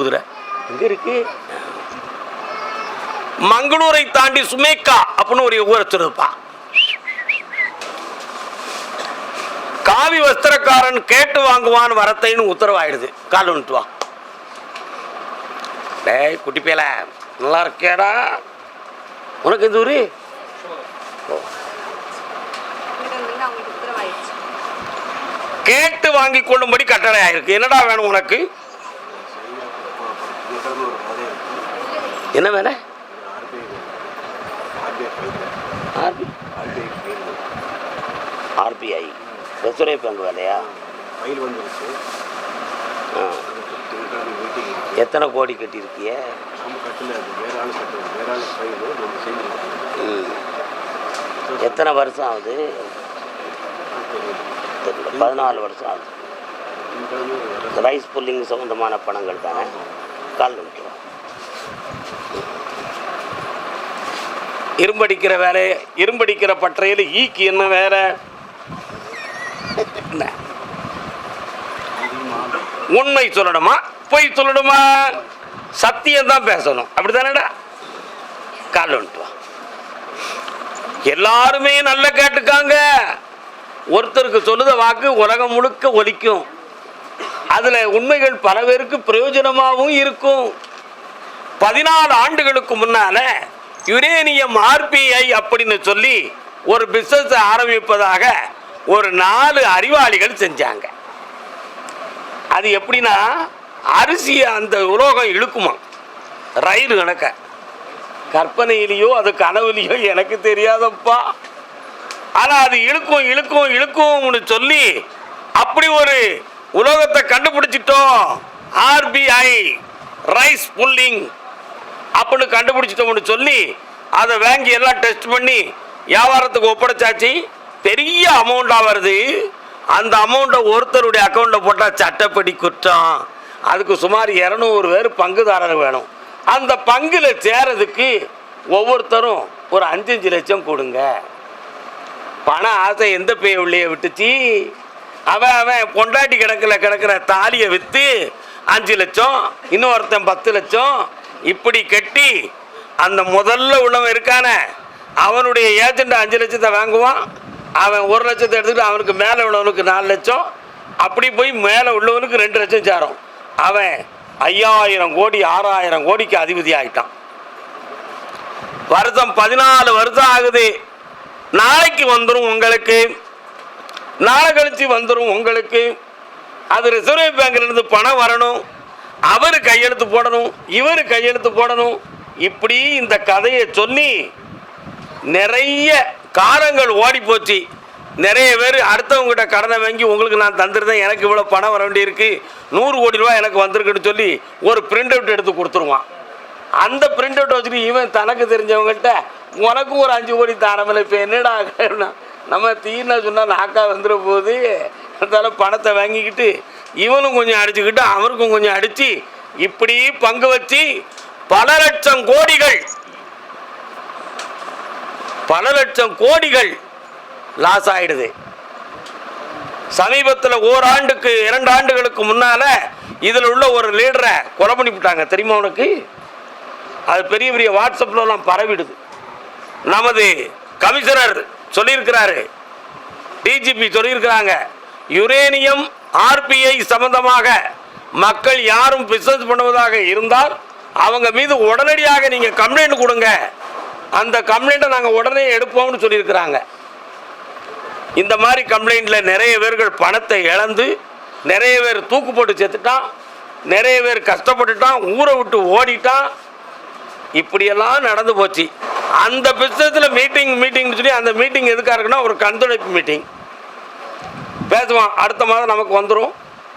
குதிரை எங்க இருக்கு? மங்களூரை தாண்டி சுமேக்கா அப்படின்னு ஒரு ஊரை இருப்பான். காவி வஸ்திரக்காரன் கேட்டு வாங்குவான் வரத்தைன்னு உத்தரவாயிடுது. கால் வந்துட்டு வா. டேய் குட்டி பேல நல்லா இருக்கேடா உனக்கு எந்த ஊரு? கேட்டு வாங்கி கொள்ளும்படி கட்டளை ஆயிருக்கு என்னடா வேணும் உனக்கு? என்ன ஆர்பி. ஆர்பிஐ. ரிசர்வ் பேங்க் வேலையா? ஃபைல் வந்துருச்சு. எத்தனை கோடி கட்டியிருக்கிய. எத்தனை வருஷம் ஆகுது? பதினாலு வருஷம் ஆகுது. ரைஸ் புல்லிங் சம்பந்தமான பணங்கள் தானே? கால் விட்டுருவோம் இரும்படிக்கிற வேலை இரும்படிக்கிற பட்டறையில் ஈக்கு என்ன வேற என்ன? உண்மை சொல்லணுமா? பொய் சொல்லணுமா? சத்தியம் தான் பேசணும். அப்படிதானடா கால் வந்துட்டு எல்லாருமே நல்ல கேட்டுக்காங்க. ஒருத்தருக்கு சொல்லுத வாக்கு உலகம் முழுக்க ஒலிக்கும். அதில் உண்மைகள் பல பேருக்கு பிரயோஜனமாகவும் இருக்கும். பதினாலு ஆண்டுகளுக்கு முன்னால யுரேனியம் ஆர்பிஐ அப்படின்னு சொல்லி ஒரு பிசினஸ் ஆரம்பிப்பதாக ஒரு நாலு அறிவாளிகள் செஞ்சாங்க. அது எப்படின்னா அரிசியை அந்த உலோகம் இழுக்குமா? ரயில் கணக்க. கற்பனையிலையோ அது கனவுலையோ எனக்கு தெரியாதப்பா. ஆனால் அது இழுக்கும் இழுக்கும் இழுக்கும்னு சொல்லி அப்படி ஒரு உலோகத்தை கண்டுபிடிச்சிட்டோம். ஆர்பிஐ ரைஸ் புல்லிங் அப்படின்னு கண்டுபிடிச்சிட்டோம்னு சொல்லி அதை வாங்கி எல்லாம் டெஸ்ட் பண்ணி வியாபாரத்துக்கு ஒப்படைச்சாச்சு. பெரிய அமௌண்ட்டாக வருது. அந்த அமௌண்ட்டை ஒருத்தருடைய அக்கௌண்ட்டில் போட்டால் சட்டப்படி குற்றம். அதுக்கு சுமார் இரநூறு பேர் பங்குதாரர் வேணும். அந்த பங்கில் சேரதுக்கு ஒவ்வொருத்தரும் ஒரு அஞ்சு அஞ்சு லட்சம் கொடுங்க. பண ஆசை எந்த பேய் உள்ளே விட்டுச்சு. அவன் அவன் பொண்டாட்டி கிடக்கல கிடக்கிற தாலியை விற்று அஞ்சு லட்சம் இன்னொருத்தன் பத்து லட்சம் இப்படி கட்டி அந்த முதல்ல உள்ளவன் இருக்கானே அவனுடைய ஏஜெண்ட் அஞ்சு லட்சத்தை வாங்குவான். அவன் ஒரு லட்சத்தை எடுத்துக்கிட்டு அவனுக்கு மேலே உள்ளவனுக்கு நாலு லட்சம். அப்படி போய் மேலே உள்ளவனுக்கு ரெண்டு லட்சம் சேரும். அவன் ஐயாயிரம் கோடி ஆறாயிரம் கோடிக்கு அதிபதி ஆகிட்டான் வருஷம் பதினாலு வருஷம் ஆகுது. நாளைக்கு வந்துடும் உங்களுக்கு. நாளை கழிச்சு வந்துடும் உங்களுக்கு. அது ரிசர்வ் பேங்க்லேருந்து பணம் வரணும். அவர் கையெழுத்து போடணும் இவர் கையெழுத்து போடணும். இப்படி இந்த கதையை சொல்லி நிறைய காலங்கள் ஓடி போச்சு. நிறைய பேர் அடுத்தவங்ககிட்ட கடனை வாங்கி உங்களுக்கு நான் தந்துருந்தேன் எனக்கு இவ்வளோ பணம் வர வேண்டியிருக்கு நூறு கோடி ரூபா எனக்கு வந்திருக்குன்னு சொல்லி ஒரு பிரிண்ட் அவுட் எடுத்து கொடுத்துருவான். அந்த பிரிண்ட் அவுட் வச்சுட்டு இவன் தனக்கு தெரிஞ்சவங்கள்ட்ட உனக்கும் ஒரு அஞ்சு கோடி தாரமில்லை இப்போ என்னடா நம்ம தீர்னா சொன்னால் நாக்கா வந்துட போகுது அதனால் பணத்தை வாங்கிக்கிட்டு இவனும் கொஞ்சம் அடிச்சுக்கிட்டு அவருக்கும் கொஞ்சம் அடித்து இப்படி பங்கு வச்சு பல லட்சம் கோடிகள் பல லட்சம் கோடிகள் லாஸ் ஆயிடுது. சமீபத்தில் ஓராண்டுக்கு இரண்டு ஆண்டுகளுக்கு முன்னால் இதில் உள்ள ஒரு லீடரை கொலை பண்ணிவிட்டாங்க. தெரியுமா உனக்கு? அது பெரிய பெரிய வாட்ஸ்அப்லலாம் பரவிடுது. நமது கமிஷனர் சொல்லியிருக்கிறாரு. டிஜிபி சொல்லியிருக்கிறாங்க. யுரேனியம் ஆர்பிஐ சம்பந்தமாக மக்கள் யாரும் பிசினஸ் பண்ணுவதாக இருந்தால் அவங்க மீது உடனடியாக நீங்கள் கம்ப்ளைண்ட் கொடுங்க. அந்த கம்ப்ளைண்ட்டை நாங்கள் உடனே எடுப்போம்னு சொல்லியிருக்கிறாங்க. இந்த மாதிரி கம்ப்ளைண்ட்டில் நிறைய பேர்கள் பணத்தை இழந்து நிறைய பேர் தூக்கு போட்டு செத்துட்டான் நிறைய பேர் கஷ்டப்பட்டுட்டான் ஊரை விட்டு ஓடிட்டான். இப்படியெல்லாம் நடந்து போச்சு. அந்த பிஸ்னஸில் மீட்டிங் மீட்டிங்னு சொல்லி அந்த மீட்டிங் எதுக்காக இருக்குன்னா ஒரு கண்துடைப்பு மீட்டிங் பேசுவான் அடுத்த மாதம் நமக்கு வந்துடும்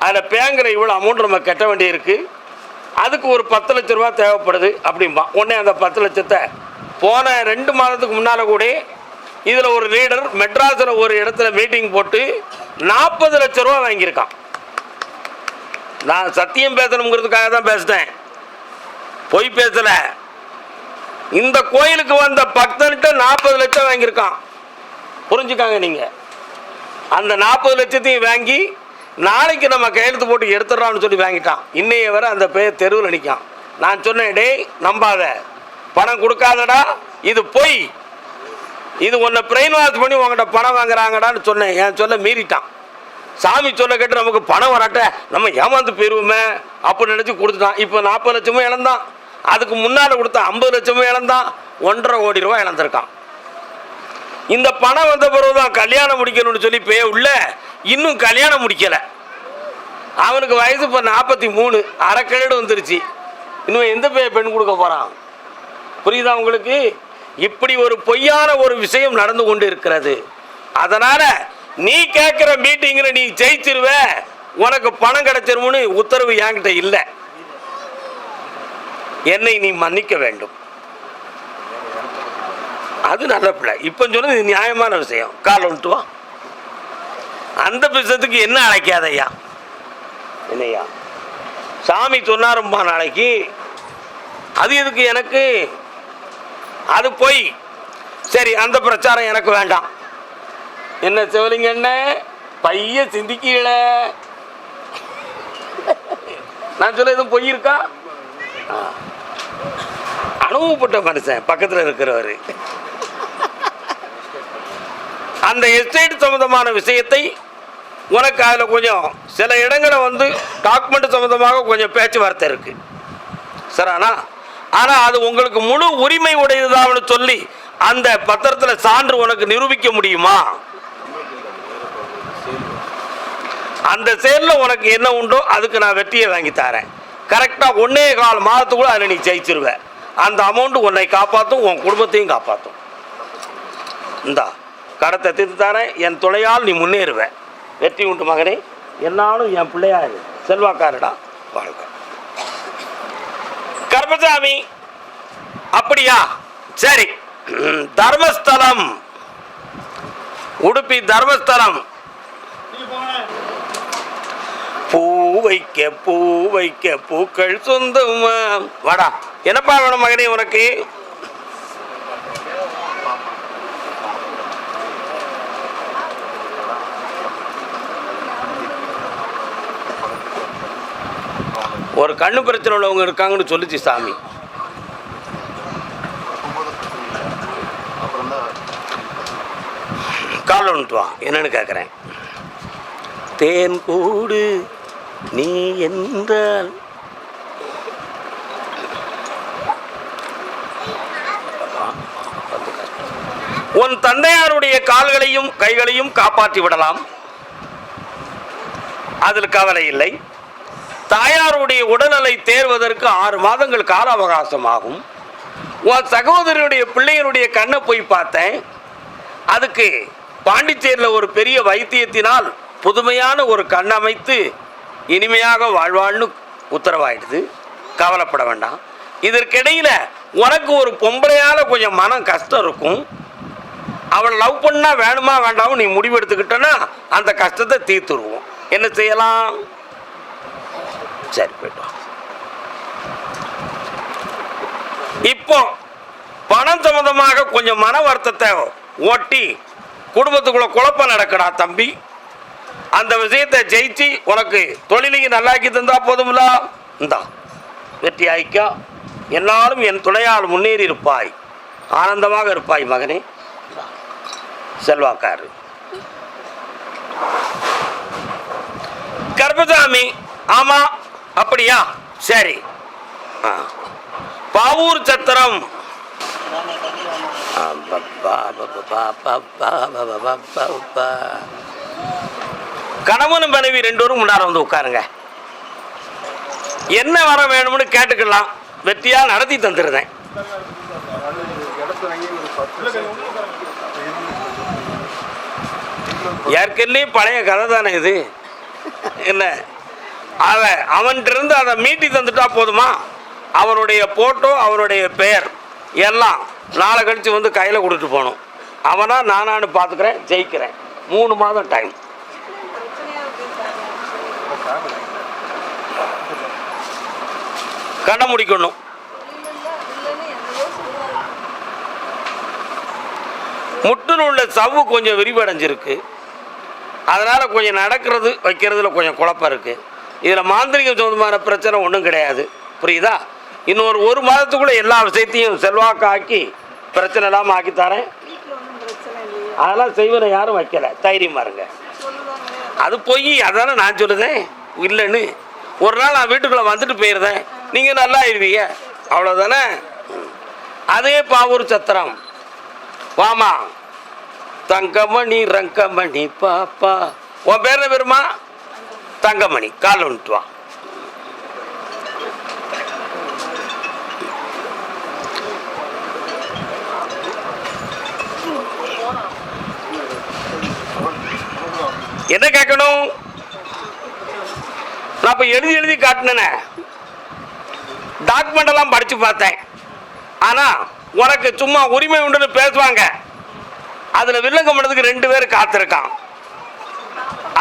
அதில் பேங்கிற இவ்வளோ அமௌண்ட் நம்ம கட்ட வேண்டியிருக்கு. அதுக்கு ஒரு பத்து லட்ச ரூபா தேவைப்படுது அப்படிம்பா உடனே அந்த பத்து லட்சத்தை போன ரெண்டு மாதத்துக்கு முன்னால் கூட இதில் ஒரு லீடர் மெட்ராஸில் ஒரு இடத்துல மீட்டிங் போட்டு நாற்பது லட்ச ரூபா வாங்கியிருக்கான். நான் சத்தியம் பேசணுங்கிறதுக்காக தான் பேசிட்டேன் பொய் பேசலை. இந்த கோயிலுக்கு வந்த பக்தன்கிட்ட நாற்பது லட்சம் வாங்கியிருக்கான். புரிஞ்சுக்காங்க நீங்கள் அந்த நாற்பது லட்சத்தையும் வாங்கி நாளைக்கு நம்ம கையெழுத்து போட்டு எடுத்துடலாம்னு சொல்லி வாங்கிட்டான். இன்னைய வரை அந்த பேர் தெருவில் நிற்கான் நான் சொன்னேன் டேய் நம்பாத. பணம் கொடுக்காதடா. இது பொய். இது உன்னை பிரெயின் வாஷ் பண்ணி உங்கள்கிட்ட பணம் வாங்குறாங்கடான்னு சொன்னேன். என் சொல்ல மீறிட்டான். சாமி சொல்ல கேட்டு நமக்கு பணம் வராட்ட நம்ம ஏமாந்து போயிருவோமே. அப்படின்னு நினச்சி கொடுத்துட்டான். இப்போ நாற்பது லட்சமும் இழந்தான். அதுக்கு முன்னால் கொடுத்த ஐம்பது லட்சமும் இழந்தான். ஒன்றரை கோடி ரூபா இழந்திருக்கான். இந்த பணம் வந்த பிறகு தான் கல்யாணம் முடிக்கணும்னு சொல்லி பே உள்ள இன்னும் கல்யாணம் முடிக்கலை. அவனுக்கு வயசு இப்போ நாற்பத்தி மூணு. அரைக்கேடு வந்துருச்சு. இன்னும் எந்த பே பெண் கொடுக்க போகிறான் புரியுதா உங்களுக்கு? இப்படி ஒரு பொய்யான ஒரு விஷயம் நடந்து கொண்டு இருக்கிறது. அதனால் நீ கேட்குற மீட்டிங்கில் நீ ஜெயிச்சிருவ. உனக்கு பணம் கிடைச்சிருமுன்னு உத்தரவு என்கிட்ட இல்லை. என்னை நீ மன்னிக்க வேண்டும். அது நல்ல பிள்ளை. இப்போ சொன்னது நியாயமான விஷயம். காலை விட்டுவான் அந்த விஷயத்துக்கு என்ன அழைக்காதய்யா என்னய்யா சாமி சொன்னாரும்பா நாளைக்கு. அது எதுக்கு எனக்கு? அது போய். சரி அந்த பிரச்சாரம் எனக்கு வேண்டாம். என்ன சிவலிங்க என்ன? பைய சிந்திக்கல நான் சொல்ல எதுவும் பொய் இருக்கா? அனுபவப்பட்ட மனுஷன் பக்கத்தில் இருக்கிறவர். அந்த எஸ்டேட் சம்மந்தமான விஷயத்தை உனக்கு அதில் கொஞ்சம் சில இடங்களை வந்து டாக்குமெண்ட் சம்மந்தமாக கொஞ்சம் பேச்சுவார்த்தை இருக்குது சரிண்ணா ஆனால் அது உங்களுக்கு முழு உரிமை உடையதுதான்னு சொல்லி அந்த பத்திரத்தில் சான்று உனக்கு நிரூபிக்க முடியுமா? அந்த செயலில் உனக்கு என்ன உண்டோ அதுக்கு நான் வெற்றியை வாங்கி தரேன். கரெக்டாக ஒன்றே கால் மாதத்துக்குள்ளே அதில் நீ ஜெயிச்சிருவேன் அந்த அமௌண்ட்டு உன்னை காப்பாற்றும் உன் குடும்பத்தையும் காப்பாற்றும் இந்தா. கடத்தை தீர்த்து என் துணையால் நீ முன்னேறுவ. வெற்றி உண்டு மகனே. என்னாலும் என் பிள்ளையாரு செல்வாக்காரடா வாழ்க. கர்மசாமி அப்படியா? சரி. தர்மஸ்தலம். உடுப்பி தர்மஸ்தலம். பூ வைக்க பூ வைக்க பூக்கள் சொந்தமா. வாடா. என்னப்பா வேணும் மகனே உனக்கு? ஒரு கண்ணு பிரச்சனை உள்ளவங்க இருக்காங்கன்னு சொல்லிச்சு சாமி. கால் ஒன்றுவான் என்னன்னு கேட்குறேன் தேன் கூடு நீ என்றால். உன் தந்தையாருடைய கால்களையும் கைகளையும் காப்பாற்றி விடலாம். அதில் கவலை இல்லை. தாயாருடைய உடல்நிலை தேர்வதற்கு ஆறு மாதங்கள் கால அவகாசம் ஆகும். உன் சகோதரனுடைய பிள்ளையனுடைய கண்ணை போய் பார்த்தேன். அதுக்கு பாண்டிச்சேரியில் ஒரு பெரிய வைத்தியத்தினால் புதுமையான ஒரு கண் அமைத்து இனிமையாக வாழ்வாள்னு உத்தரவாயிடுது. கவலைப்பட வேண்டாம். இதற்கிடையில் உனக்கு ஒரு பொம்பளையால் கொஞ்சம் மனம் கஷ்டம் இருக்கும். அவளை லவ் பண்ணால் வேணுமா வேண்டாமோ நீ முடிவெடுத்துக்கிட்டோன்னா அந்த கஷ்டத்தை தீர்த்துருவோம். என்ன செய்யலாம்? சரி போயிட்டு இப்போ பணம் சம்பந்தமாக கொஞ்சம் மன வருத்தத்தை ஓட்டி குடும்பத்துக்குள்ள குழப்பம் நடக்கடா தம்பி. அந்த விஷயத்தை ஜெயிச்சு உனக்கு தொழிலையும் நல்லாக்கி தந்தா போதும்ல? இந்தா வெற்றி ஆயிக்கா. என்னாலும் என் துணையால் முன்னேறி இருப்பாய் ஆனந்தமாக இருப்பாய் மகனே. செல்வாக்காரு. கர்பசாமி ஆமா அப்படியா? சரி. ஆ. பாவூர் சத்திரம். கணவனும் மனைவி ரெண்டு முன்னார வந்து உட்காருங்க. என்ன வர வேணும்னு கேட்டுக்கலாம். வெற்றியா நடத்தி தந்துருந்தேன். ஏற்கனவே பழைய கதை தானே இது. என்ன? அதை அவன்கிட்ட அதை மீட்டி தந்துட்டா போதுமா? அவனுடைய போட்டோ அவனுடைய பெயர் எல்லாம் நாளை கழித்து வந்து கையில் கொடுத்துட்டு போகணும். அவனா நானானு பார்த்துக்கிறேன் ஜெயிக்கிறேன். மூணு மாதம் டைம் பிரச்சனையா கண்ணை முடிக்கணும். முட்டில் உள்ள சவ்வு கொஞ்சம் விரிவடைஞ்சிருக்கு. அதனால் கொஞ்சம் நடக்கிறது வைக்கிறதுல கொஞ்சம் குழப்பம் இருக்குது இதில் மாந்திரிகம் சொந்தமான பிரச்சனை ஒன்றும் கிடையாது. புரியுதா? இன்னொரு ஒரு மாதத்துக்குள்ளே எல்லா விஷயத்தையும் செல்வாக்காக்கி பிரச்சனை இல்லாமல் ஆக்கி தரேன். வீட்டில் ஒன்றும் பிரச்சனை இல்லையே. அதெல்லாம் செய்வனை யாரும் வைக்கல. தைரியமா இருங்க அது பொய் அதானே நான் சொல்லுதேன். இல்லைன்னு. ஒரு நாள் நான் வீட்டுக்குள்ளே வந்துட்டு போயிருந்தேன். நீங்கள் நல்லா இருவீங்க அவ்வளோதானே. அதே பாவூர் சத்திரம். வாமா. தங்கமணி ரங்கமணி பாப்பா. உன் பேர் என்ன பேருமா? தங்கமணி கால் வந்துட்டு என்ன கேட்கணும்? நான் இப்போ எழுதி எழுதி காட்டினேனே. டாக்குமெண்ட் எல்லாம் படித்து பார்த்தேன். ஆனால் உனக்கு சும்மா உரிமை உண்டுன்னு பேசுவாங்க. அதில் வில்லங்கம் பண்ணதுக்கு ரெண்டு பேர் காத்திருக்கான்.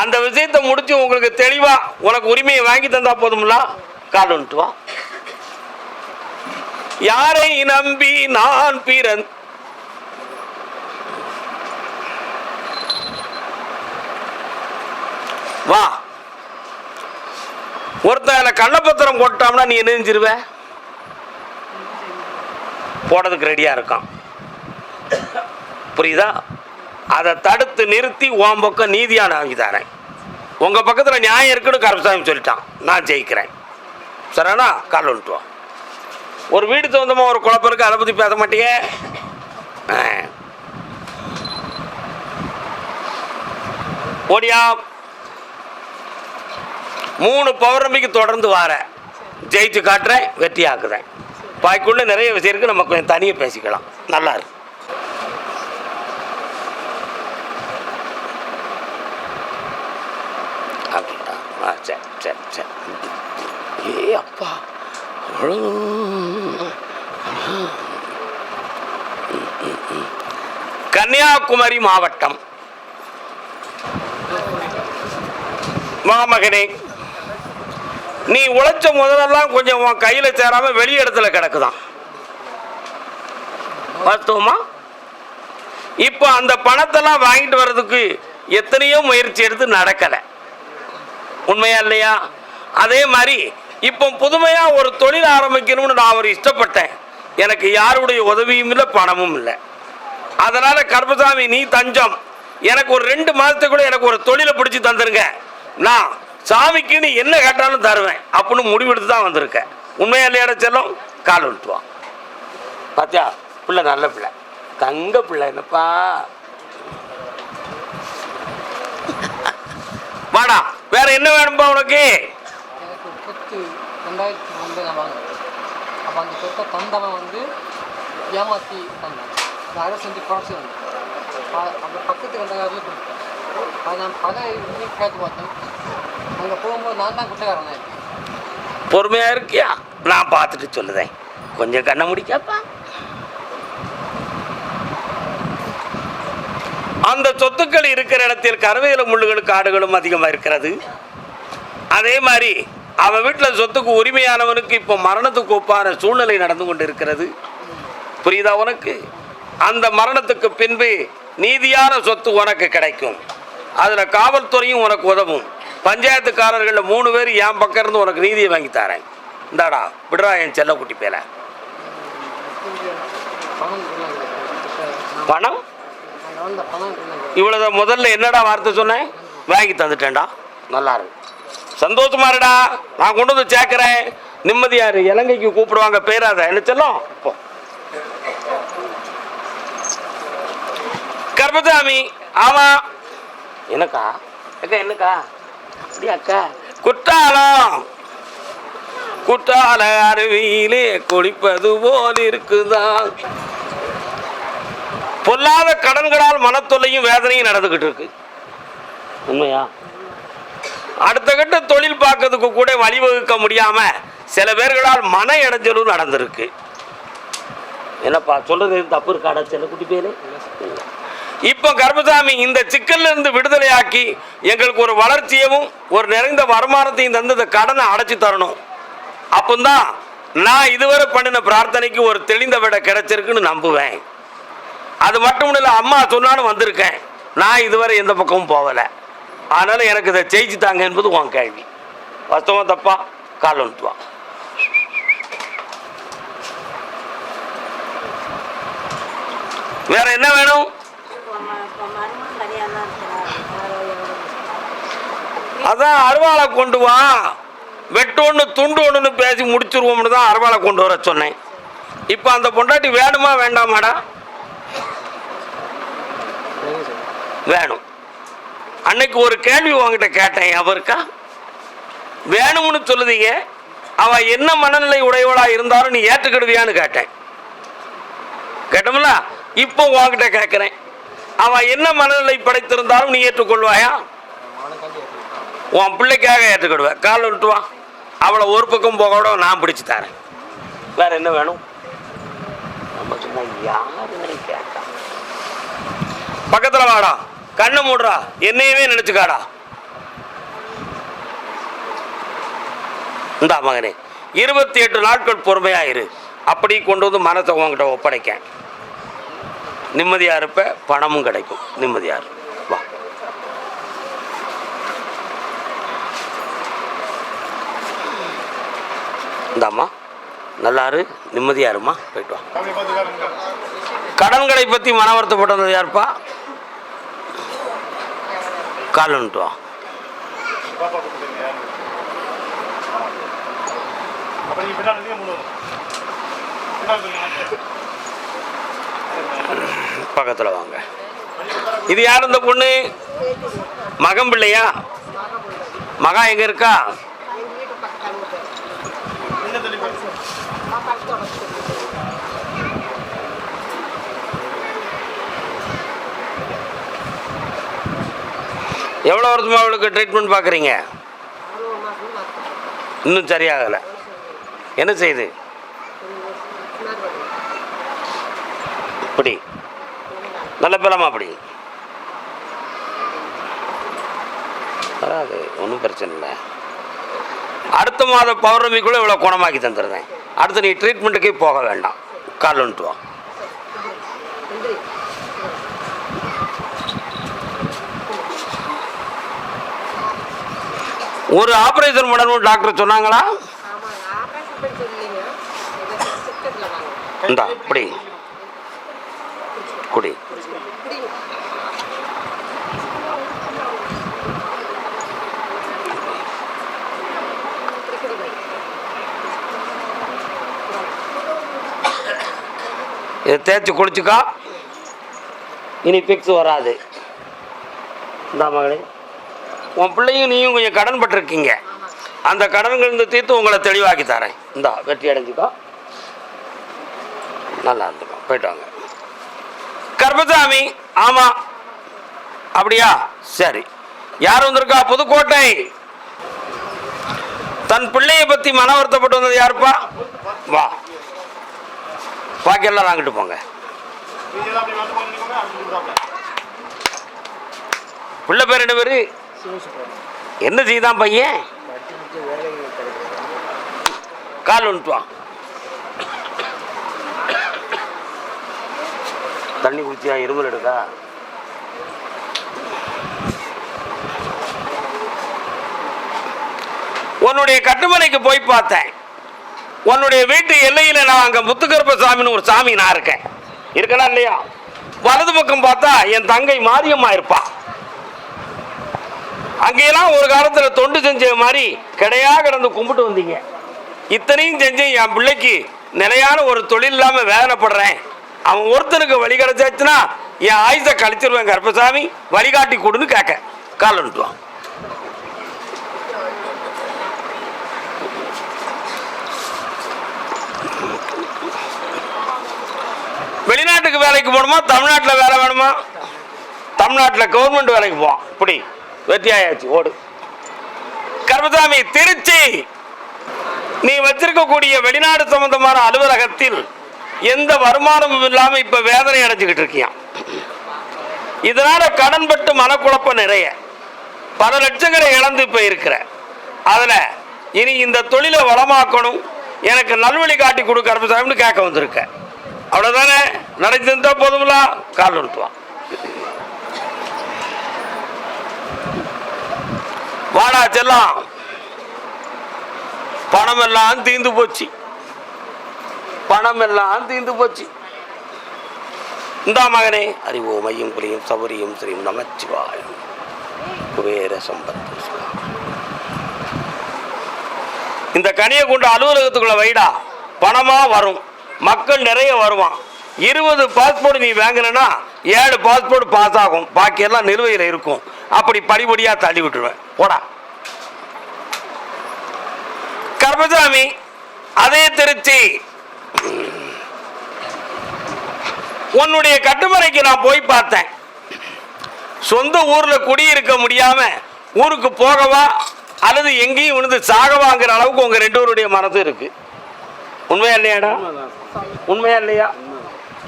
அந்த விஷயத்தை முடிச்சு உங்களுக்கு தெளிவா உனக்கு உரிமையை வாங்கி தந்தா போதும்ல? கால் வா. யாரை நம்பி நான் பிறன் வா. ஒருத்தன் கண்ணபத்திரம் கள்ளப்பத்திரம் போட்டான்னா நீ நெஞ்சிருவ போடுறதுக்கு ரெடியாக இருக்கான். புரியுதா? அதை தடுத்து நிறுத்தி உன் பக்கம் நீதியான வாங்கி தரேன். உங்கள் பக்கத்தில் நியாயம் இருக்குன்னு கருப்பசாமி சொல்லிட்டான். நான் ஜெயிக்கிறேன். சரிண்ணா? கால் வந்துட்டு ஒரு வீடு சொந்தமாக ஒரு குழப்பம் இருக்கு அதை பற்றி பேச மாட்டியே? ஓடியா மூணு பௌர்ணமிக்கு தொடர்ந்து வார. ஜெயிச்சு காட்டுறேன் வெற்றி ஆக்குறேன் பாய்க்குள்ளே நிறைய விஷயம் இருக்குது நம்ம கொஞ்சம் தனியாக பேசிக்கலாம். நல்லா இருக்கு அப்படியா ஆ சரி சரி சரி ஏ அப்பா கன்னியாகுமரி மாவட்டம் மாமகனே நீ உழைச்ச முதலெல்லாம் கொஞ்சம் உன் கையில் சேராமல் வெளி இடத்துல கிடக்குதான் பார்த்தோமா இப்போ அந்த பணத்தெல்லாம் வாங்கிட்டு வர்றதுக்கு எத்தனையோ முயற்சி எடுத்து நடக்கலை உண்மையா இல்லையா? அதே மாதிரி இப்போ புதுமையாக ஒரு தொழில் ஆரம்பிக்கணும்னு நான் ஒரு இஷ்டப்பட்டேன். எனக்கு யாருடைய உதவியும் இல்லை பணமும் இல்லை. அதனால் கருப்பசாமி நீ தஞ்சம். எனக்கு ஒரு ரெண்டு மாதத்துக்குள்ள எனக்கு ஒரு தொழிலை பிடிச்சி தந்துருங்க. நான் சாமிக்குன்னு என்ன கேட்டாலும் தருவேன். அப்படின்னு முடிவெடுத்து தான் வந்திருக்கேன். உண்மையா இல்லையாட செல்லும்? கால் விட்டுவான் பாத்தியா? பிள்ளை நல்ல பிள்ளை. தங்க பிள்ளை என்னப்பா? வாடா. வேற என்ன வேணும்பா உனக்கு? சொத்து ரெண்டாயிரத்தி ஒன்று நான் வாங்கினேன் அப்போ அந்த சொத்தை தந்தவன் வந்து ஏமாற்றி தந்தான். அது அரை செஞ்சு குறைச்சி வந்தேன். அந்த பக்கத்து கண்டகாரில் கொடுத்தேன். அது நான் பல இதுலையும் கேட்டு பார்த்தேன். அங்கே போகும்போது நான் தான் குட்டக்காரன் இருக்கேன் பொறுமையா இருக்கியா? நான் பார்த்துட்டு சொல்லுதேன். கொஞ்சம் கண்ணை முடிக்காப்பா? அந்த சொத்துக்கள் இருக்கிற இடத்தில் கருவேல முள்ளுகளும் காடுகளும் அதிகமாக இருக்கிறது. அதே மாதிரி அவன் வீட்டில் சொத்துக்கு உரிமையானவனுக்கு இப்போ மரணத்துக்கு ஒப்பான சூழ்நிலை நடந்து கொண்டு இருக்கிறது புரியுதா உனக்கு? அந்த மரணத்துக்கு பின்பு நீதியான சொத்து உனக்கு கிடைக்கும். அதில் காவல்துறையும் உனக்கு உதவும். பஞ்சாயத்துக்காரர்களில் மூணு பேர் என் பக்கம் இருந்து உனக்கு நீதியை வாங்கி தரேன். இந்தாடா விடுறா என் செல்லக்குட்டி பேர பணம்? இவ்வளவு முதல்ல என்னடா வார்த்தை சொன்னேன்? வாங்கி தந்துட்டேன்டா. நல்லா இருக்கு சந்தோஷமா இருடா. நான் கொண்டு வந்து சேர்க்கிறேன். நிம்மதியாரு இலங்கைக்கு கூப்பிடுவாங்க. பேராத. என்ன செல்லம்? போ. கர்பசாமி ஆமா. என்னக்கா? அக்கா என்னக்கா? அப்படியா அக்கா? குற்றாலம். குற்றால அருவியிலே குளிப்பது போல் இருக்குதான். பொல்லாத கடன்களால் மனத்தொல்லையும் வேதனையும் நடந்துகிட்டு இருக்கு. உண்மையா? அடுத்த கட்ட தொழில் பார்க்கறதுக்கு கூட வழிவகுக்க முடியாம சில பேர்களால் மன இடைஞ்சலும் நடந்திருக்கு. என்னப்பா சொல்றது தப்பு இருக்காடா சில குட்டி பேரு இப்போ கர்மசாமி இந்த சிக்கல்ல இருந்து விடுதலையாக்கி எங்களுக்கு ஒரு வளர்ச்சியவும் ஒரு நிறைந்த வருமானத்தையும் தந்து இந்த கடனை அடைச்சி தரணும். அப்பந்தான் நான் இதுவரை பண்ணின பிரார்த்தனைக்கு ஒரு தெளிந்த விட கிடைச்சிருக்குன்னு நம்புவேன். அது மட்டும் இல்லை அம்மா சொன்னாலும் வந்திருக்கேன். நான் இதுவரை எந்த பக்கமும் போகலை. அதனால் எனக்கு இதை ஜெயிச்சு தாங்க என்பது உன் கேள்வி. வாஸ்தவம் தப்பா? கால் வந்துட்டு வேற என்ன வேணும்? அதான் அருவாளை கொண்டு வா. வெட்டு ஒன்று துண்டு ஒன்றுன்னு பேசி முடிச்சிருவோம்னு தான் அருவாளை கொண்டு வர சொன்னேன். இப்போ அந்த பொண்டாட்டி வேணுமா வேண்டாமாடா? வேணும். அன்னைக்கு ஒரு கேள்வி உங்ககிட்ட கேட்டேன் அவருக்கா வேணும்னு சொல்லுதீங்க. அவ என்ன மனநிலை உடையவளா இருந்தாலும் நீ ஏற்றுக்கிடுவியான்னு கேட்டேன். கேட்டோம்ல? இப்போ உன்கிட்ட கேட்குறேன் அவ என்ன மனநிலை படைத்திருந்தாலும் நீ ஏற்றுக்கொள்வாயா? உன் பிள்ளைக்காக ஏற்றுக்கிடுவேன் காலை விட்டுவான் அவளை ஒரு பக்கம் போக விட நான் பிடிச்சு தரேன். வேற என்ன வேணும்? நம்ம சும்மா யாருன்னு வாடா. கண்ணை மூடுறா. என்னையவே நினைச்சுக்காடா. இந்தா மகனே இருபத்தி எட்டு நாட்கள் பொறுமையாயிரு. அப்படி கொண்டு வந்து மனத்தை உங்ககிட்ட ஒப்படைக்க நிம்மதியா இருப்ப பணமும் கிடைக்கும். நிம்மதியா இரு. வா. இந்தாம்மா நல்லாரு நிம்மதியா இருமா போயிட்டு வா. கடன்களை பற்றி மன வருத்தப்பட்டது யாருப்பா? கால் வந்துட்டு வா பக்கத்தில் வாங்க. இது யார் இந்த பொண்ணு? மகம் பிள்ளையா மகா எங்க இருக்கா எங்கள் வீட்டு பக்கத்தில் பக்கத்தோட எவ்வளோ வருஷமா அவளுக்கு ட்ரீட்மெண்ட் பார்க்குறீங்க? இன்னும் சரியாகலை. என்ன செய்யுது இப்படி. நல்ல பிளமா அப்படி? வராது ஒன்றும் பிரச்சனை இல்லை. அடுத்த மாத பௌர்ணமிக்குள்ளே இவ்வளோ குணமாக்கி தந்துடுறேன் அடுத்து நீ ட்ரீட்மெண்ட்டுக்கே போக வேண்டாம். கால் வந்துட்டு ஒரு ஆப்ரேஷன் பண்ணணும் டாக்டர் சொன்னாங்களா? ஆமாங்க ஆப்ரேஷன் இந்தா இப்படி குடி. இதை தேய்ச்சி குளிச்சுக்கா. இனி பிக்ஸ் வராது. இந்தா மகளே. உன் பிள்ளையும் நீயும் கொஞ்சம் கடன் பட்டிருக்கீங்க. அந்த கடன்கள் தீர்த்து உங்களை தெளிவாக்கி தரேன். இந்தா வெற்றி அடைஞ்சுக்கோ. நல்லா இருந்துக்கோ. போயிட்டு வாங்க. கர்பசாமி ஆமாம் அப்படியா? சரி. யார் வந்திருக்கா? புதுக்கோட்டை. தன் பிள்ளையை பற்றி மன வருத்தப்பட்டு வந்தது யாருப்பா? வா. பாக்கியெல்லாம் வாங்கிட்டு போங்க. பிள்ளை பேர் என்ன பேரு? என்ன செய்தான் பையன்? கால் வந்துட்டு தண்ணி குடிச்சியா? இருமல் எடுக்கா உன்னுடைய கட்டுமனைக்கு போய் பார்த்தேன். உன்னுடைய வீட்டு எல்லையில நான் அங்க முத்துக்கருப்ப சாமின்னு ஒரு சாமி நான் இருக்கேன். இருக்கனா இல்லையா? வலது பக்கம் பார்த்தா என் தங்கை மாரியம்மா இருப்பா. அங்கெல்லாம் ஒரு காலத்துல தொண்டு செஞ்ச மாதிரி கிடையா கிடந்து கும்பிட்டு வந்தீங்க. இத்தனையும் செஞ்சு என் பிள்ளைக்கு நிலையான ஒரு தொழில் இல்லாம வேதனைப்படுறேன். அவன் ஒருத்தனுக்கு வழி கிடைச்சாச்சுன்னா என் ஆயுசை கழிச்சிருவேன் கருப்பசாமி. வழிகாட்டி கொடுன்னு கேட்க. கால் வெளிநாட்டுக்கு வேலைக்கு போகணுமா? தமிழ்நாட்டில் வேலை வேணுமா? தமிழ்நாட்டில் கவர்மெண்ட் வேலைக்கு போவான். இப்படி. வெற்றியாயாச்சு ஓடு. கர்மசாமி திருச்சி! நீ வச்சிருக்கக்கூடிய வெளிநாடு சம்பந்தமான அலுவலகத்தில் எந்த வருமானமும் இல்லாமல் இப்ப வேதனை அடைஞ்சுக்கிட்டு இருக்கியான் இதனால கடன்பட்டு மனக்குழப்பம் நிறைய. பல லட்சங்களை இழந்து இப்ப இருக்கிற. அதுல இனி இந்த தொழிலை வளமாக்கணும். எனக்கு நல்வழி காட்டி கொடு கர்மசாமின்னு கேட்க வந்திருக்க. அவ்வளோதானே நடந்திருந்தா போதுங்களா கால் நிறுத்துவான் வாடா செல்லாம். பணம் எல்லாம் தீந்து போச்சு. பணம் எல்லாம் தீந்து போச்சு. இந்தா மகனே அறிவோ மையம் புரியும் சபரியும் ஸ்ரீம் நமச்சிவாயம். குபேர சம்பத்து இந்த கனியை கொண்டு அலுவலகத்துக்குள்ள வைடா. பணமா வரும். மக்கள் நிறைய வருவான். இருபது பாஸ்போர்ட் நீ வாங்கினா ஏழு பாஸ்போர்ட் பாஸ் ஆகும். பாக்கியெல்லாம் நிலுவையில் இருக்கும். அப்படி படிப்படியா தள்ளி விட்டுருவேன். போடா. கர்மசாமி அதே திருச்சி. உன்னுடைய கட்டுமறைக்கு நான் போய் பார்த்தேன். சொந்த ஊர்ல குடியிருக்க முடியாம ஊருக்கு போகவா அல்லது எங்கேயும் விழுந்து சாகவாங்கிற அளவுக்கு உங்க ரெண்டு பேருடைய மனசு இருக்கு. உண்மையா இல்லையாடா? உண்மையா இல்லையா?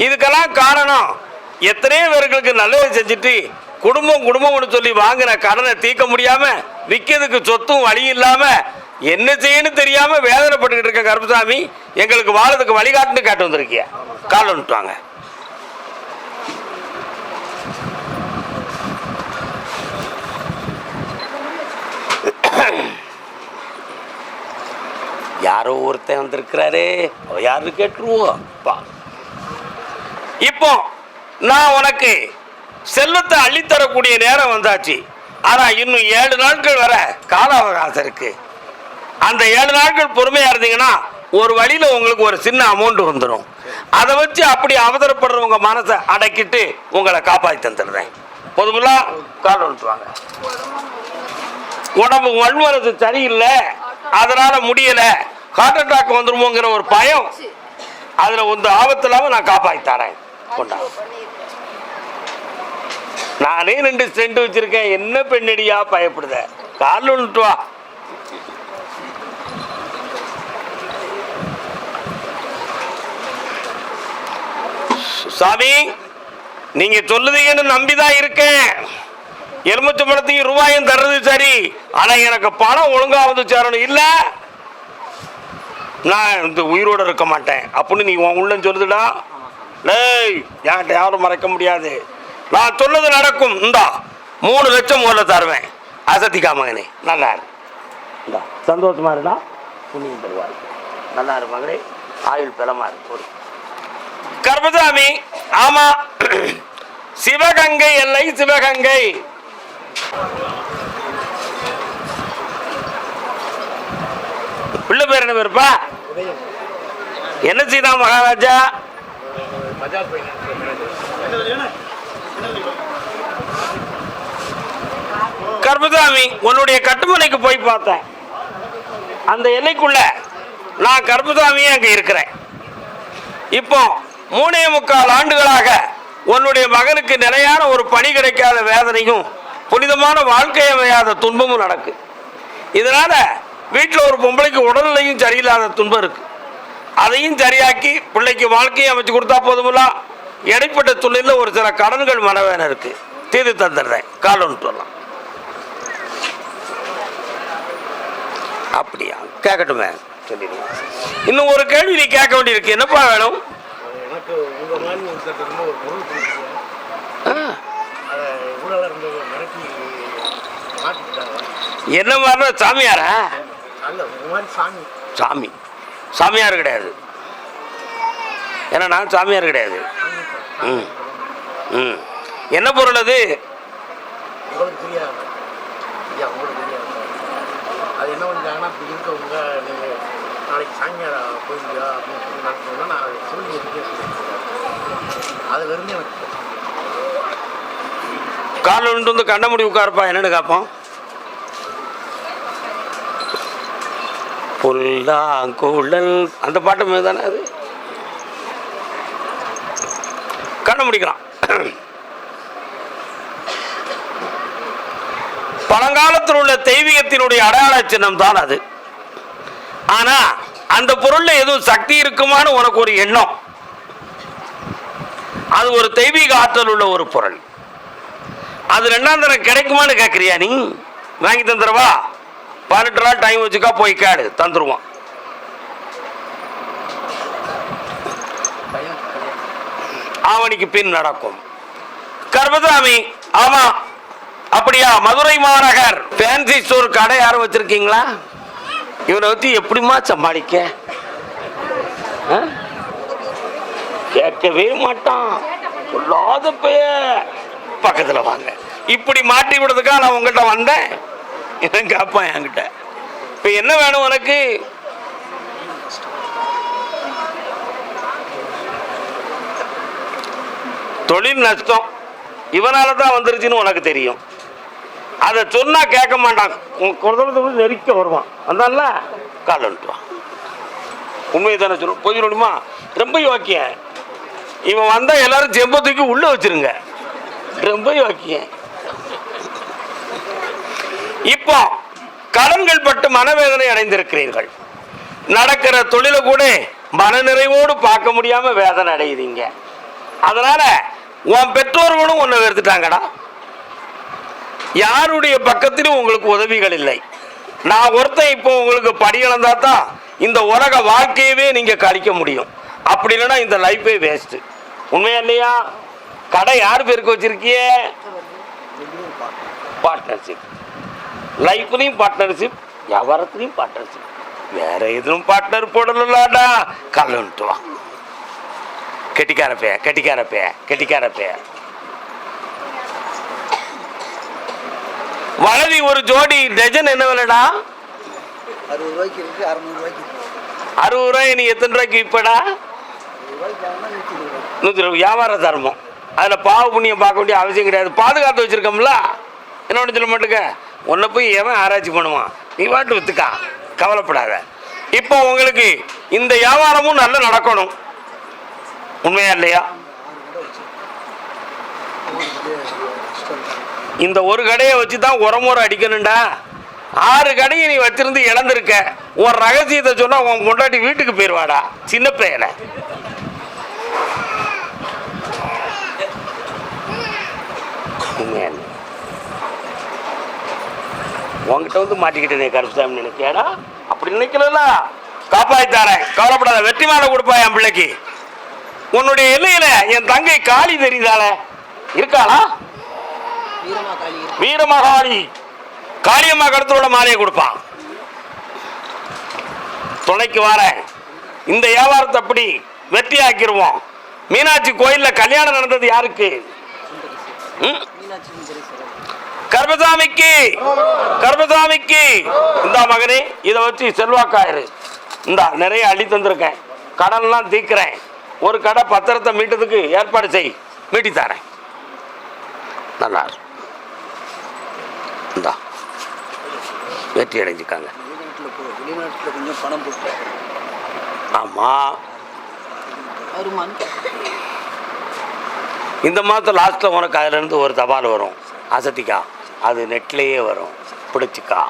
இதுக்கெல்லாம் காரணம் எத்தனையோ பேர்களுக்கு நல்லது செஞ்சுட்டு குடும்பம் குடும்பம்னு சொல்லி வாங்கின கடனை தீர்க்க முடியாம விற்கிறதுக்கு சொத்தும் வழி இல்லாம என்ன செய்யணும் தெரியாம வேதனைப்பட்டுக்கிட்டு இருக்க கருப்பசாமி எங்களுக்கு வாழறதுக்கு வழிகாட்டுன்னு கேட்டு வந்திருக்கிய. கால் வந்துட்டாங்க யாரோ ஒருத்தன் வந்திருக்கிறாரே. யாரு கேட்டுருவோம். இப்போ நான் உனக்கு செல்வத்தை அள்ளித்தரக்கூடிய நேரம் வந்தாச்சு. ஆனா இன்னும் ஏழு நாட்கள் வர கால அவகாசம் இருக்கு. அந்த ஏழு நாட்கள் பொறுமையா இருந்தீங்கன்னா ஒரு வழியில உங்களுக்கு ஒரு சின்ன அமௌண்ட் வந்துடும் அதை வச்சு அப்படி அவசரப்படுறவங்க மனசை அடக்கிட்டு உங்களை காப்பாற்றி தந்துடுறேன். பொதுமெல்லாம் கால் வந்துட்டுவாங்க உடம்பு வன்மனது சரியில்லை. அதனால முடியல. ஹார்ட் அட்டாக் வந்துருமோங்கிற ஒரு பயம். அதுல வந்து ஆபத்து இல்லாம நான் காப்பாற்றி தரேன். கொண்டா. நானே ரெண்டு சென்ட் வச்சிருக்கேன். என்ன பெண்ணடியா? பயப்படுத. கால் விட்டு வா. சாமி நீங்க சொல்லுதீங்கன்னு நம்பிதான் இருக்கேன். எலுமிச்சை பழத்தையும் ரூபாயும் தர்றது சரி. ஆனா எனக்கு பணம் ஒழுங்கா வந்து சேரணும். இல்ல. நான் இந்த உயிரோட இருக்க மாட்டேன். அப்படின்னு நீ உன் உள்ளம் சொல்லுதுடா. டேய் என்கிட்ட யாரும் மறைக்க முடியாது. நான் சொன்னது நடக்கும். இந்தா மூணு லட்சம் முதல்ல தருவேன். அசத்திக்கா மகனே. நல்லா இந்தா சந்தோஷமா இருந்தா புண்ணியம் பெறுவார் நல்லா இரு மகனே. ஆயுள் பலமா இருக்கும் கர்மசாமி ஆமா. சிவகங்கை எல்லை சிவகங்கை. பிள்ளை பேர் என்ன பேருப்பா? என்ன செய்தான் மகாராஜா? பஜாஜ் உன்னுடைய கட்டுமனைக்கு போய் பார்த்தேன். அந்த எல்லைக்குள்ள நான் கர்மசாமியே அங்கே இருக்கிறேன். இப்போ மூணே முக்கால் ஆண்டுகளாக உன்னுடைய மகனுக்கு நிலையான ஒரு பணி கிடைக்காத வேதனையும் புனிதமான வாழ்க்கை அமையாத துன்பமும் நடக்கு. இதனால வீட்டில் ஒரு பொம்பளைக்கு உடல்நிலையும் சரியில்லாத துன்பம் இருக்கு. அதையும் சரியாக்கி பிள்ளைக்கு வாழ்க்கையை அமைச்சு கொடுத்தா போதுமில்லாம் இடைப்பட்ட தொழிலில் ஒரு சில கடன்கள் மனவேன இருக்கு. தீர்த்து தந்துடுறேன். கால் ஒன்று வரலாம் அப்படியா? கேட்கட்டுமே சொல்லிடுங்க இன்னும் ஒரு கேள்வி நீ கேட்க வேண்டியிருக்கு. என்னப்பா வேணும்? என்ன மாதிரி சாமியாரா சாமி. சாமியார் கிடையாது. ஏன்னா நான் சாமியார் கிடையாது. ம் ம் என்ன பொருள் அது? காலில் விட்டு வந்து கண்ண முடி உட்காருப்பா என்னன்னு கேட்போம் புல்லாங்குழல் அந்த பாட்டு தானே அது? கண்ண பழங்காலத்தில் உள்ள தெய்வீகத்தினுடைய அடையாள சின்னம் தான் அது. ஆனா அந்த பொருள்ல எதுவும் சக்தி இருக்குமான்னு உனக்கு ஒரு எண்ணம். அது ஒரு தெய்வீக ஆற்றல் உள்ள ஒரு பொருள். அது ரெண்டாம் தரம் கிடைக்குமான்னு கேட்குறியா நீ? வாங்கி தந்துருவா பதினெட்டு நாள் டைம் வச்சுக்கா போய் கேடு தந்துருவான் பையன் பையன் ஆவணிக்கு பின் நடக்கும். கர்மசாமி ஆமா அப்படியா மதுரை மாநகர். ஃபேன்சி ஸ்டோர் கடை யாரும் வச்சிருக்கீங்களா? இவனை வச்சு எப்படிம்மா சமாளிக்க? ஆ? கேட்கவே மாட்டான். சொல்லாத பைய. பக்கத்துல வாங்க. இப்படி மாட்டி விடுறதுக்காக நான் உங்கள்கிட்ட வந்தேன். இவன் கேட்பான் என்கிட்ட. இப்ப என்ன வேணும் உனக்கு? தொழில் நஷ்டம். இவனால தான் வந்துருச்சுன்னு உனக்கு தெரியும். அதை சொன்னால் கேட்க மாட்டான். உன் குழந்தை நெருக்க வருவான். வந்தான்ல? கால் வந்துட்டுவான் உண்மையை தானே சொல்லணும் போய் சொல்லணுமா? ரொம்ப யோக்கியம் இவன் வந்தால் எல்லாரும் செம்ப தூக்கி உள்ளே வச்சிருங்க. ரொம்ப யோக்கியம் இப்போ கடன்கள் பட்டு மனவேதனை அடைந்திருக்கிறீர்கள். நடக்கிற தொழிலை கூட மனநிறைவோடு பார்க்க முடியாமல் வேதனை அடையுறீங்க. அதனால உன் பெற்றோர்களும் உன்னை வெறுத்துட்டாங்கடா. யாருடைய பக்கத்திலும் உங்களுக்கு உதவிகள் இல்லை. நான் ஒருத்தன் இப்போ உங்களுக்கு படி இழந்தா தான் இந்த உலக வாழ்க்கையவே நீங்கள் கழிக்க முடியும். அப்படி இல்லைன்னா இந்த லைஃபே வேஸ்ட்டு உண்மையா இல்லையா? கடை யார் பேருக்கு வச்சிருக்கியே? பார்ட்னர்ஷிப் லைஃப்லையும் பார்ட்னர்ஷிப் வியாபாரத்துலையும் பார்ட்னர்ஷிப் வேற எதுவும் பார்ட்னர் போடலாடா கலந்துட்டு வா கெட்டிக்கார பே கெட்டிக்கார பே கெட்டிக்கார பே வளவி ஒரு ஜோடி டஜன் என்ன விலைடா? அறுபது ரூபாய் நீ எத்தனை ரூபாய்க்கு விற்படா? நூற்றி இருபது வியாபார தர்மம். அதில் பாவ புண்ணியம் பார்க்க வேண்டிய அவசியம் கிடையாது. பாதுகாத்து வச்சிருக்கோம்ல? என்ன ஒன்று சொல்ல மாட்டுக்க? உன்னை போய் எவன் ஆராய்ச்சி பண்ணுவான்? நீ பாட்டு வித்துக்கா கவலைப்படாத. இப்போ உங்களுக்கு இந்த வியாபாரமும் நல்லா நடக்கணும். உண்மையா இல்லையா? இந்த ஒரு கடையை வச்சு தான் உரமுறை அடிக்கணும்டா. ஆறு கடையை நீ வச்சிருந்து இழந்திருக்க. உன் ரகசியத்தை சொன்னா உன் கொண்டாட்டி வீட்டுக்கு போயிடுவாடா சின்ன பையனை. உங்ககிட்ட உன்கிட்ட வந்து மாட்டிக்கிட்டேனே கருப்புசாமி நினைக்கியாடா அப்படி நினைக்கல காப்பாத்தாரேன் கவலைப்படாத. வெற்றி மாலை கொடுப்பா என் பிள்ளைக்கு. உன்னுடைய எல்லையில என் தங்கை காளி தெரியுதால இருக்காளா? வீரமகாளி காளியம்மா கருத்தோட மாலையை கொடுப்பான் துணைக்கு வாரேன். இந்த வியாபாரத்தை அப்படி வெற்றி ஆக்கிடுவோம் மீனாட்சி கோயில்ல கல்யாணம் நடந்தது யாருக்கு? ம்? கர்பசாமிக்கு கர்பசாமிக்கு இந்த மகனே இதை வச்சு செல்வாக்காயிரு. இந்தா நிறைய அள்ளி தந்திருக்கேன். கடன்லாம் தீர்க்கிறேன். ஒரு கடை பத்திரத்தை மீட்டதுக்கு ஏற்பாடு செய். மீட்டி தரேன் நல்லா. இந்தா. வெற்றி போட்டு ஆமாம் இந்த மாதம் லாஸ்ட்டில் உனக்கு அதுலேருந்து ஒரு தபால் வரும். அசத்திக்கா. அது நெட்லேயே வரும். பிடிச்சிக்கா.